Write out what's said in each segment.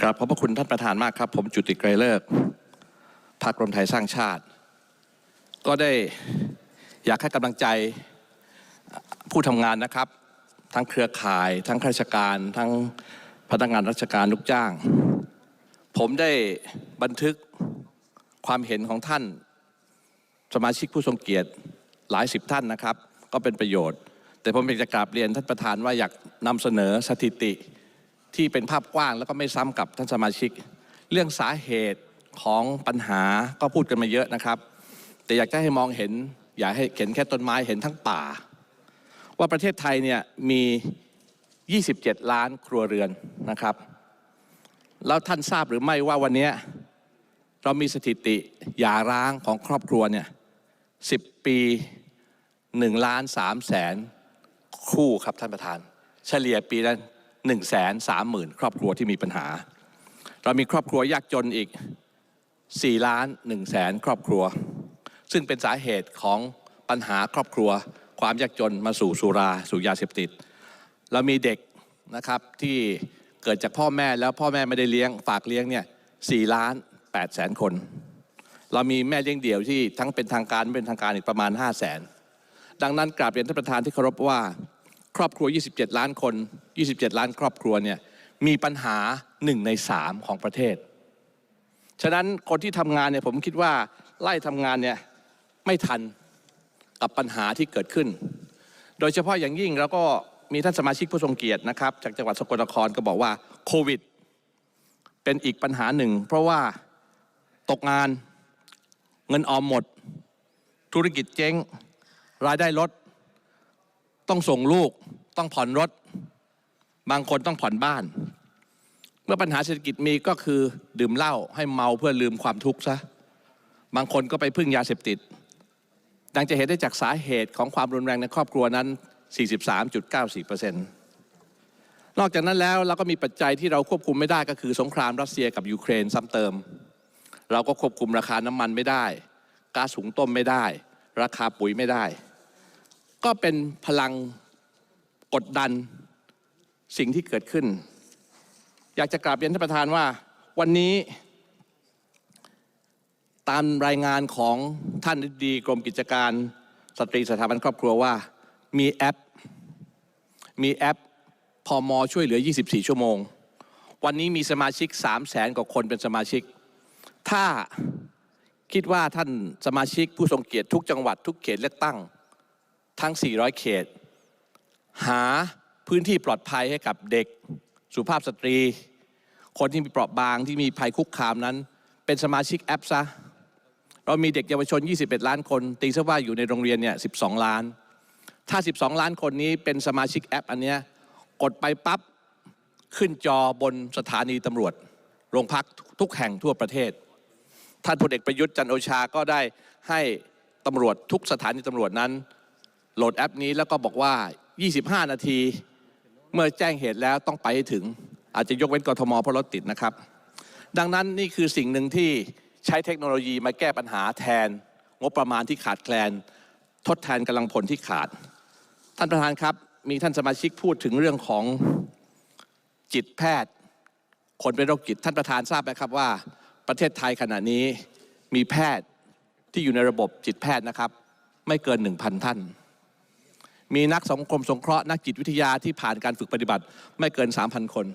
ครับขอบพระคุณท่านประธานมากครับ ผมจุติไกรเลิกพรรครวมไทยสร้างชาติ ก็ได้อยากให้กำลังใจผู้ทำงานนะครับ ทั้งเครือข่าย ทั้งข้าราชการ ทั้งพนักงานราชการลูกจ้าง ผมได้บันทึกความเห็นของท่าน สมาชิกผู้ทรงเกียรติหลายสิบท่านนะครับ ก็เป็นประโยชน์ แต่ผมอยากจะกราบเรียนท่านประธานว่าอยากนำเสนอสถิติ ที่เป็นภาพกว้างแล้วก็ไม่ซ้ำกับท่านสมาชิก เรื่องสาเหตุของปัญหาก็พูดกันมาเยอะนะครับ แต่อยากจะให้มองเห็น อย่าให้เห็นแค่ต้นไม้เห็นทั้งป่า ว่าประเทศไทยเนี่ยมี 27 ล้านครัวเรือนนะครับ แล้วท่านทราบหรือไม่ว่าวันนี้เรามีสถิติหย่าร้างของครอบครัวเนี่ย10 ปี 1 ล้าน3แสนคู่ครับท่านประธาน เฉลี่ยปีละ 1 3 0 0 0 0 ครอบครัวที่มีปัญหา เรามีครอบครัวยากจนอีก4ล้าน1แสนครอบครัว ซึ่งเป็นสาเหตุของปัญหาครอบครัว ความยากจนมาสู่สุราสู่ยาเสพติด เรามีเด็กนะครับที่เกิดจากพ่อแม่แล้วพ่อแม่ไม่ได้เลี้ยงฝากเลี้ยงเนี่ย4ล้าน8แสนคน เรามีแม่เลี้ยงเดี่ยวที่ทั้งเป็นทางการไม่เป็นทางการอีกประมาณ5 0 0แสนดังนั้นกราบเรียนท่านประธานที่เคารพว่า ครอบครัว 27 ล้านคน 27 ล้านครอบครัวเนี่ยมีปัญหา1ใน3ของประเทศ ฉะนั้นคนที่ทำงานเนี่ยผมคิดว่าไล่ทำงานเนี่ยไม่ทันกับปัญหาที่เกิดขึ้น โดยเฉพาะอย่างยิ่งเราก็มีท่านสมาชิกผู้ทรงเกียรตินะครับ จากจังหวัดสกลนครก็บอกว่าโควิด เป็นอีกปัญหาหนึ่ง เพราะว่าตกงานเงินออมหมด ธุรกิจเจ๊ง รายได้ลด ต้องส่งลูกต้องผ่อนรถ บางคนต้องผ่อนบ้าน เมื่อปัญหาเศรษฐกิจมีก็คือดื่มเหล้าให้เมาเพื่อลืมความทุกข์ซะบางคนก็ไปพึ่งยาเสพติดดังจะเห็นได้จากสาเหตุของความรุนแรงในครอบครัวนั้น 43.94%นอกจากนั้นแล้วเราก็มีปัจจัยที่เราควบคุมไม่ได้ก็คือสงครามรัสเซียกับยูเครนซ้ำเติม เราก็ควบคุมราคาน้ำมันไม่ได้ก๊าซหุงต้มไม่ได้ ราคาปุ๋ยไม่ได้ ก็เป็นพลังกดดันสิ่งที่เกิดขึ้น อยากจะกราบเรียนท่านประธานว่า วันนี้ตามรายงานของท่านดีกรมกิจการสตรีสถาบันครอบครัวว่า มีแอป มีแอปพอมอช่วยเหลือ 24 ชั่วโมง วันนี้มีสมาชิก 3 0 0แสนกว่าคนเป็นสมาชิก ถ้าคิดว่าท่านสมาชิกผู้ทรงเกียรติทุกจังหวัดทุกเขตเลือกตั้ง ทั้ง 400 เขต หาพื้นที่ปลอดภัยให้กับเด็ก สุภาพสตรี คนที่มีเปราะบางที่มีภัยคุกคามนั้น เป็นสมาชิกแอปซะ เรามีเด็กเยาวชน 21 ล้านคน ตีซะว่าอยู่ในโรงเรียนเนี่ย 12 ล้าน ถ้า 12 ล้านคนนี้เป็นสมาชิกแอปอันเนี้ยกดไปปั๊บขึ้นจอบนสถานีตำรวจ โรงพักทุกแห่งทั่วประเทศ ท่านพลเอกประยุทธ์จันโอชาก็ได้ให้ตำรวจทุกสถานีตำรวจนั้น โหลดแอปนี้แล้วก็บอกว่า 25 นาที เมื่อแจ้งเหตุแล้วต้องไปให้ถึง อาจจะยกเว้นกทมเพราะรถติดนะครับ ดังนั้นนี่คือสิ่งหนึ่งที่ใช้เทคโนโลยีมาแก้ปัญหาแทน งบประมาณที่ขาดแคลน ทดแทนกำลังพลที่ขาด ท่านประธานครับ มีท่านสมาชิกพูดถึงเรื่องของจิตแพทย์ คนเป็นโรคจิตท่านประธานทราบไหมครับว่า ประเทศไทยขณะนี้มีแพทย์ที่อยู่ในระบบจิตแพทย์นะครับ ไม่เกิน 1,000 ท่าน มีนักสังคมสงเคราะห์นักจิตวิทยาที่ผ่านการฝึกปฏิบัติไม่เกิน 3,000 คน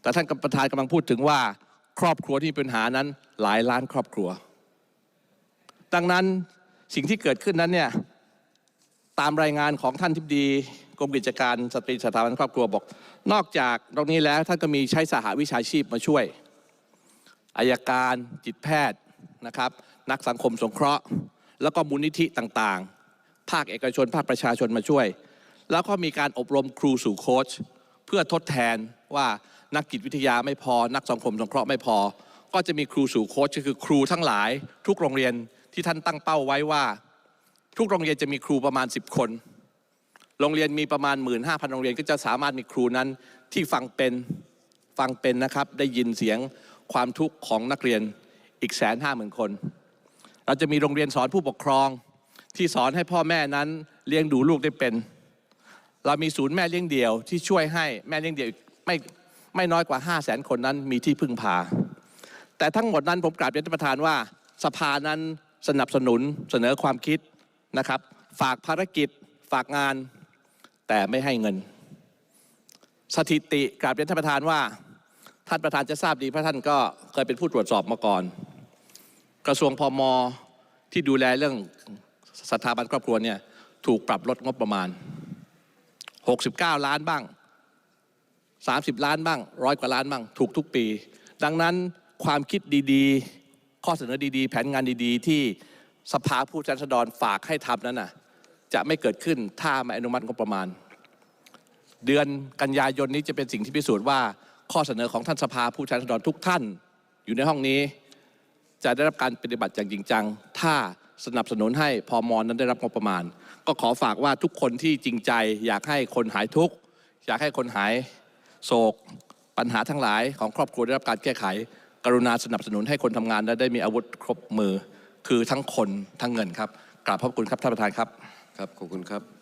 แต่ท่านประธานกำลังพูดถึงว่าครอบครัวที่มีปัญหานั้นหลายล้านครอบครัว ดังนั้นสิ่งที่เกิดขึ้นนั้นเนี่ยตามรายงานของท่านทิบดีกรมกิจการสตรีสถาบันครอบครัวบอก นอกจากตรงนี้แล้วท่านก็มีใช้สหวิชาชีพมาช่วยอายการจิตแพทย์นะครับ นักสังคมสงเคราะห์ แล้วก็มูลนิธิต่างๆ ภาคเอกชนภาคประชาชนมาช่วย แล้วก็มีการอบรมครูสู่โค้ชเพื่อทดแทนว่านักจิตวิทยาไม่พอ นักสังคมสงเคราะห์ไม่พอ ก็จะมีครูสู่โค้ชก็คือครูทั้งหลาย ทุกโรงเรียนที่ท่านตั้งเป้าไว้ว่า ทุกโรงเรียนจะมีครูประมาณ 10 คน โรงเรียนมีประมาณ 1 5 0 0 0 โรงเรียนก็จะสามารถมีครูนั้นที่ฟังเป็นฟังเป็นนะครับได้ยินเสียงความทุกข์ของนักเรียนอีกแสนห้าหมื่นคน เราจะมีโรงเรียนสอนผู้ปกครอง ที่สอนให้พ่อแม่นั้นเลี้ยงดูลูกได้เป็น เรามีศูนย์แม่เลี้ยงเดี่ยวที่ช่วยให้แม่เลี้ยงเดี่ยวไม่ไม่น้อยกว่า 5 0 0แสนคนนั้นมีที่พึ่งพา แต่ทั้งหมดนั้นผมกราบเรียนท่านประธานว่า สภานั้นสนับสนุนเสนอความคิดนะครับ ฝากภารกิจฝากงาน แต่ไม่ให้เงิน สถิติกราบเรียนท่านประธานว่า ท่านประธานจะทราบดีเพราะท่านก็เคยเป็นผู้ตรวจสอบมาก่อน กระทรวงพมที่ดูแลเรื่อง สถาบันครอบครัวเนี่ยถูกปรับลดงบประมาณ 69 ล้านบ้าง 30 ล้านบ้างร้อยกว่าล้านบ้าง ถูกทุกปี ดังนั้นความคิดดีๆ ข้อเสนอดีๆ แผนงานดีๆ ที่สภาผู้แทนราษฎรฝากให้ทำนั้นน่ะจะไม่เกิดขึ้นถ้าไม่อนุมัติงบประมาณ เดือนกันยายนนี้จะเป็นสิ่งที่พิสูจน์ว่าข้อเสนอของท่านสภาผู้แทนราษฎรทุกท่าน อยู่ในห้องนี้ จะได้รับการปฏิบัติอย่างจริงจัง ถ้า สนับสนุนให้พอมอนั้นได้รับงบประมาณ ก็ขอฝากว่าทุกคนที่จริงใจ อยากให้คนหายทุกข์อยากให้คนหายโศก ปัญหาทั้งหลายของครอบครัวได้รับการแก้ไข กรุณาสนับสนุนให้คนทำงานได้ได้มีอาวุธครบมือ คือทั้งคนทั้งเงินครับกราบขอบคุณครับท่านประธานครับครับขอบคุณครับ